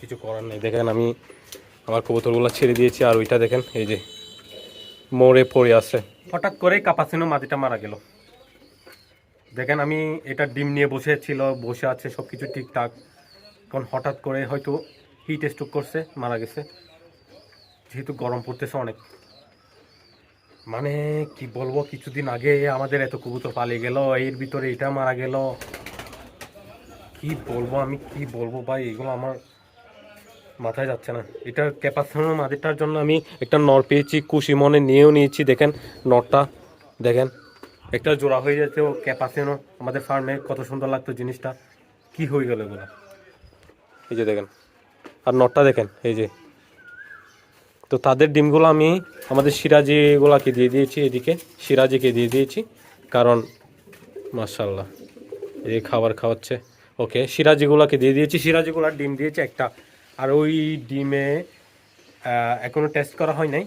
কিছু করার নেই। দেখেন আমি আমার কবুতরগুলো ছেড়ে দিয়েছি আর ওইটা দেখেন, এই যে মোড়ে পড়ে আছে। হঠাৎ করে কাপাসিনো মাটিটা মারা গেল। দেখেন আমি এটা ডিম নিয়ে বসে ছিল, বসে আছে সব কিছু ঠিকঠাক। এখন হঠাৎ করে হয়তো হিট স্ট্রোক করছে, মারা গেছে। যেহেতু গরম পড়তেছে অনেক। মানে কি বলব, কিছুদিন আগে আমাদের এত কবুতর পালিয়ে গেল, এর ভিতরে এটা মারা গেল। কি বলব আমি, কি বলব ভাই, এগুলো আমার মাথায় যাচ্ছে না। এটার ক্যাপাসিটি মাদিটার জন্য আমি একটা নর পেয়েছি খুশি মনে নিয়েও নিয়েছি, দেখেন নরটা দেখেন। একটা জোড়া হয়ে যাচ্ছে ও ক্যাপাসিনো। আমাদের ফার্মে কত সুন্দর লাগতো জিনিসটা। কি হয়ে গেল এগুলো? এই যে দেখেন। আর নটটা দেখেন, এই যে। তো তাদের ডিমগুলো আমি আমাদের সিরাজিগুলাকে দিয়ে দিয়েছি, এদিকে সিরাজিকে দিয়ে দিয়েছি, কারণ মার্শাল্লাহ এই খাবার খাওয়াচ্ছে। ওকে, সিরাজিগুলাকে দিয়ে দিয়েছি। সিরাজিগুলার ডিম দিয়েছে একটা। আর ওই ডিমে আহ, এখনও টেস্ট করা হয় নাই।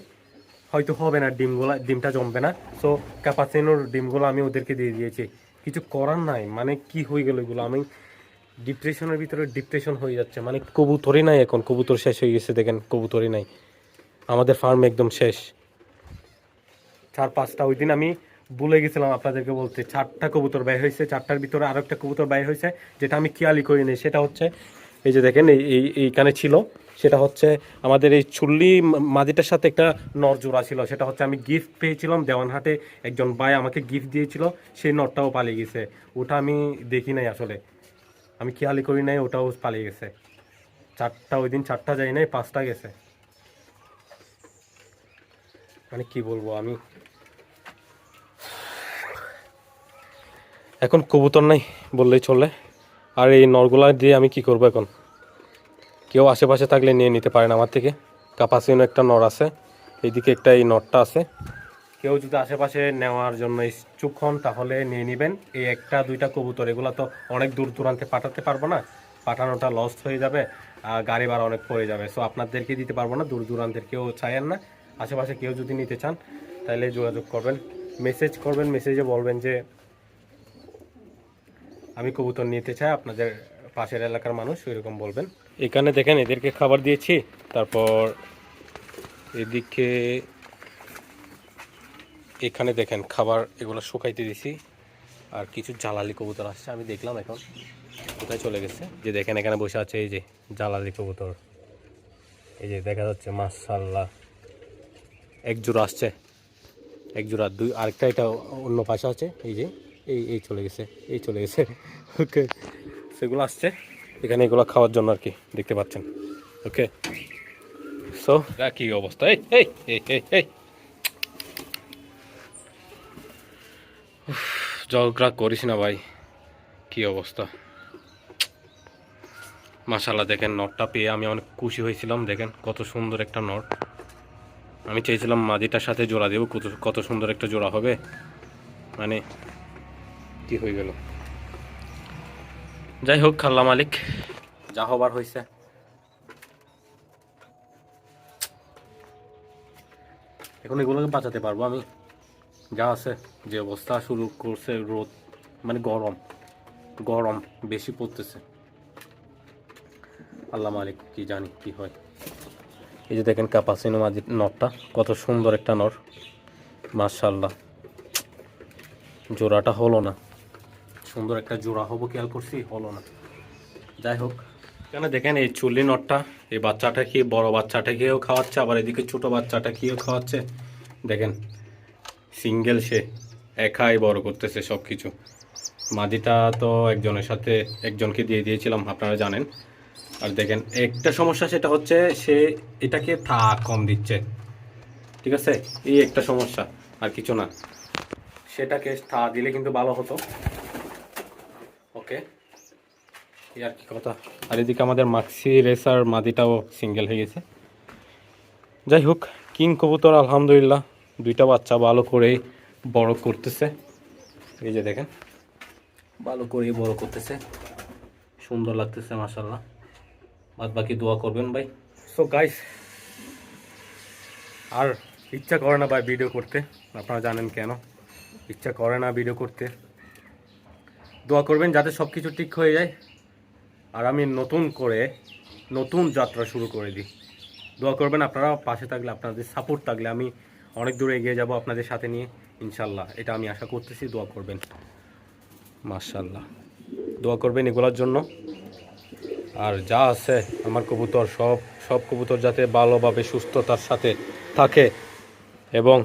হয়তো হবে না ডিমগুলো ডিমটা জমবে না। সো ক্যাপাসিনোর ডিমগুলো আমি ওদেরকে দিয়ে দিয়েছি। কিছু করার নাই। মানে কি হয়ে গেল এগুলো? আমি ডিপ্রেশনের ভিতরে ডিপ্রেশন হয়ে যাচ্ছে। মানে কবুতরই নাই এখন। কবুতর শেষ হয়ে গেছে দেখেন কবুতরই নাই। আমাদের ফার্ম একদম শেষ। চার পাঁচটা ওই দিন আমি ভুলে গেছিলাম আপনাদেরকে বলতে। চারটা কবুতর ব্যয় হয়েছে। চারটার ভিতরে আরও একটা কবুতর ব্যয় হয়েছে যেটা আমি খেয়ালই করিনি। সেটা হচ্ছে এই যে দেখেন, এই এই, এইখানে ছিল। সেটা হচ্ছে আমাদের এই চুল্লি মাদিটার সাথে একটা নরজোড়া ছিল। সেটা হচ্ছে আমি গিফট পেয়েছিলাম। দেওয়ানহাটে একজন ভাই আমাকে গিফট দিয়েছিল। সেই নরটাও পালিয়ে গেছে। ওটা আমি দেখি নাই আসলে। আমি খেয়ালি করি নাই, ওটাও পালিয়ে গেছে। চারটা, ওই দিন চারটা যাই নাই, পাঁচটা গেছে। মানে কি বলব আমি? এখন কবুতর নাই বললেই চলে। আর এই নরগুলা দিয়ে আমি কি করব এখন? কেউ আশেপাশে থাকলে নিয়ে নিতে পারেন আমার থেকে। কাপাসিনো একটা নর আছে, এইদিকে একটা এই নটটা আছে। কেউ যদি আশেপাশে নেওয়ার জন্য ইচ্ছুক হন, তাহলে নিয়ে নেবেন। এই একটা, দুইটা কবুতর, এগুলো তো অনেক দূর দূরান্তে পাঠাতে পারব না। পাঠানোটা লস্ট হয়ে যাবে, আর গাড়ি ভাড়া অনেক পড়ে যাবে। সো আপনাদেরকে দিতে পারব না, দূর দূরান্তের কেউ চাইয়েন না। আশেপাশে কেউ যদি নিতে চান, তাহলে যোগাযোগ করবেন। মেসেজ করবেন মেসেজে বলবেন যে আমি কবুতর নিতে চাই, আপনাদের পাশের এলাকার মানুষ এরকম বলবেন। এখানে দেখেন, এদেরকে খাবার দিয়েছি, তারপর এদিকে এখানে দেখেন, খাবার এগুলো শুকাইতে দিছি, আর কিছু জ্বালালি কবুতর আসছে, আমি দেখলাম এখন কোথায় চলে গেছে। যে দেখেন, এখানে বসে আছে এই যে জ্বালালি কবুতর। এই যে দেখা যাচ্ছে মাসাল্লাহ এক জোড়া আসছে, এক জোড়া, দুই, আরেকটা এটা অন্য পাশে আছে, এই যে। এই এই চলে গেছে এই চলে গেছে। ওকে সেগুলো আসছে। এখানে এগুলো খাওয়ার জন্য আর কি দেখতে পাচ্ছেন। ওকে সো কি অবস্থা এই এই এই এই এই। ঝগড়া করিস না ভাই কি অবস্থা। মাশাল্লাহ দেখেন নটটা পেয়ে আমি অনেক খুশি হয়েছিলাম দেখেন কত সুন্দর একটা নট। আমি চেয়েছিলাম মাদিটার সাথে জোড়া দেবো কত কত সুন্দর একটা জোড়া হবে। মানে কি হয়ে গেল? যাই হোক আল্লাহ মালিক। যা হবার হয়েছে এখন এগুলোকে বাঁচাতে পারব আমি। যা আছে যে অবস্থা শুরু করছে রোদ মানে গরম গরম বেশি পড়তেছে। আল্লাহ মালিক কি জানি কি হয়। এই যে দেখেন কাপাসিনো মাঝি নরটা কত সুন্দর একটা নর। মার্শাল্লাহ জোড়াটা হলো না। সুন্দর একটা জোড়া হব, খেয়াল করছি, হলো না। যাই হোক। এখানে দেখেন এই চুল্লি নটটা, এই বাচ্চাটা কি বড় বাচ্চাটাকেও খাওয়াচ্ছে, আবার এদিকে ছোট বাচ্চাটাকেও খাওয়াচ্ছে? দেখেন সিঙ্গেল সে, একাই বড় করতেছে সব কিছু মাদিটা তো একজনের সাথে একজনকে দিয়ে দিয়েছিলাম, আপনারা জানেন। আর দেখেন, একটা সমস্যা সেটা হচ্ছে, সে এটাকে থা কম দিচ্ছে। ঠিক আছে? এই একটা সমস্যা, আর কিছু না। সেটাকে থা দিলে কিন্তু ভালো হতো। ওকে। আর কি কথা। আর এদিকে আমাদের মাক্সি রেসার মাদিটাও সিঙ্গেল হয়ে গেছে। যাই হোক কিং কবুতর আলহামদুলিল্লাহ দুইটা বাচ্চা ভালো করেই বড় করতেছে। এই যে দেখেন। ভালো করেই বড় করতেছে। সুন্দর লাগতেছে মাসাল্লাহ বাদ বাকি দোয়া করবেন ভাই। সো গাইস আর ইচ্ছা করে না ভাই ভিডিও করতে? আপনারা জানেন কেন? ইচ্ছা করে না ভিডিও করতে? দোয়া করবেন যাতে সব কিছু ঠিক হয়ে যায়। আর আমি নতুন করে নতুন যাত্রা শুরু করে দিই। দোয়া করবেন আপনারা পাশে থাকলে, আপনাদের সাপোর্ট থাকলে আমি অনেক দূরে এগিয়ে যাব আপনাদের সাথে নিয়ে ইনশাল্লাহ এটা আমি আশা করতেছি, দোয়া করবেন। মাশাল্লাহ দোয়া করবেন এগুলোর জন্য। আর যা আছে, আমার কবুতর সব সব কবুতর যাতে ভালোভাবে, সুস্থতার সাথে থাকে এবং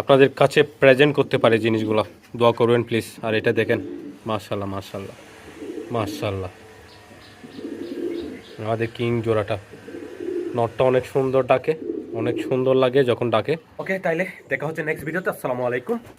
আপনাদের কাছে প্রেজেন্ট করতে পারে জিনিসগুলো। দোয়া করবেন প্লিজ আর এটা দেখেন মাশাল্লাহ মার্শাল্লাহ মার্শাল্লাহ আমাদের কিং জোড়াটা। নটটা অনেক সুন্দর ডাকে, অনেক সুন্দর লাগে যখন ডাকে। ওকে তাইলে দেখা হচ্ছে নেক্সট ভিডিওতে আসসালামু আলাইকুম।